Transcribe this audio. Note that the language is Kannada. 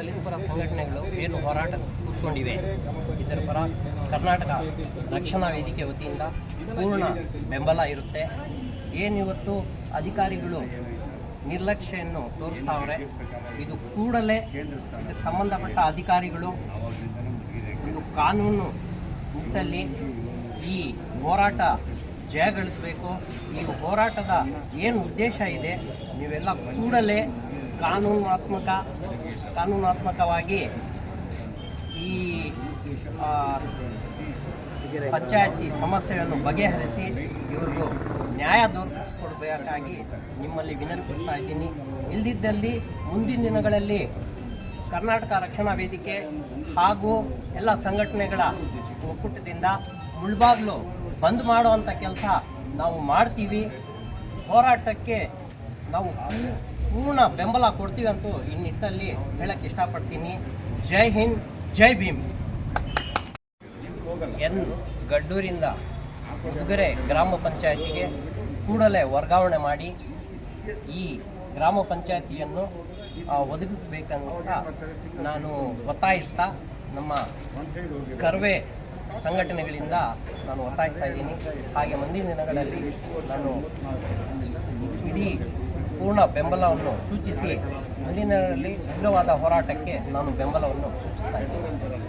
ದಲಿತ ಸಂಘಟನೆಗಳು ಏನು ಹೋರಾಟ ಕೂತ್ಕೊಂಡಿವೆ. ಇದರ ಪರ ಕರ್ನಾಟಕ ರಕ್ಷಣಾ ವೇದಿಕೆ ವತಿಯಿಂದ ಪೂರ್ಣ ಬೆಂಬಲ ಇರುತ್ತೆ. ಏನಿವತ್ತು ಅಧಿಕಾರಿಗಳು ನಿರ್ಲಕ್ಷ್ಯವನ್ನು ತೋರಿಸ್ತಾವ್ರೆ, ಇದು ಕೂಡಲೇ ಇದಕ್ಕೆ ಸಂಬಂಧಪಟ್ಟ ಅಧಿಕಾರಿಗಳು ಒಂದು ಕಾನೂನು ನಿಟ್ಟಲ್ಲಿ ಈ ಹೋರಾಟ ಜಯಗಳಿಸಬೇಕು ಈ ಹೋರಾಟದ ಏನು ಉದ್ದೇಶ ಇದೆ, ನೀವೆಲ್ಲ ಕೂಡಲೇ ಕಾನೂನಾತ್ಮಕ, ಕಾನೂನಾತ್ಮಕವಾಗಿ ಈ ಪಂಚಾಯತಿ ಸಮಸ್ಯೆಯನ್ನು ಬಗೆಹರಿಸಿ ಇವ್ರಿಗೂ ನ್ಯಾಯ ದೊರಕಿಸಿಕೊಡ್ಬೇಕಾಗಿ ನಿಮ್ಮಲ್ಲಿ ವಿನಂತಿಸ್ತಾ ಇದ್ದೀನಿ. ಇಲ್ದಿದ್ದಲ್ಲಿ ಮುಂದಿನ ದಿನಗಳಲ್ಲಿ ಕರ್ನಾಟಕ ರಕ್ಷಣಾ ವೇದಿಕೆ ಹಾಗೂ ಎಲ್ಲ ಸಂಘಟನೆಗಳ ಒಕ್ಕೂಟದಿಂದ ಮುಳ್ಬಾಗ್ಲು ಬಂದ್ ಮಾಡುವಂಥ ಕೆಲಸ ನಾವು ಮಾಡ್ತೀವಿ. ಹೋರಾಟಕ್ಕೆ ನಾವು ಪೂರ್ಣ ಬೆಂಬಲ ಕೊಡ್ತೀವಂತೂ ಈ ನಿಟ್ಟಲ್ಲಿ ಹೇಳಕ್ಕೆ ಇಷ್ಟಪಡ್ತೀನಿ. ಜೈ ಹಿಂದ್, ಜೈ ಭೀಮ್. ಎನ್ ಗಡ್ಡೂರಿಂದ ಉಡುಗೊರೆ ಗ್ರಾಮ ಪಂಚಾಯತಿಗೆ ಕೂಡಲೇ ವರ್ಗಾವಣೆ ಮಾಡಿ ಈ ಗ್ರಾಮ ಪಂಚಾಯತಿಯನ್ನು ಒದಗಿಸಬೇಕಂತ ನಾನು ಒತ್ತಾಯಿಸ್ತಾ ನಮ್ಮ ಕರ್ವೆ ಸಂಘಟನೆಗಳಿಂದ ನಾನು ಒತ್ತಾಯಿಸ್ತಾ ಇದ್ದೀನಿ. ಹಾಗೆ ಮುಂದಿನ ದಿನಗಳಲ್ಲಿ ನಾನು ಇಡೀ ಪೂರ್ಣ ಬೆಂಬಲವನ್ನು ಸೂಚಿಸಿ. ಮುಂದಿನ ದಿನಗಳಲ್ಲಿ ಉಗ್ರವಾದ ಹೋರಾಟಕ್ಕೆ ನಾನು ಬೆಂಬಲವನ್ನು ಸೂಚಿಸ್ತಾ ಇದ್ದೀನಿ.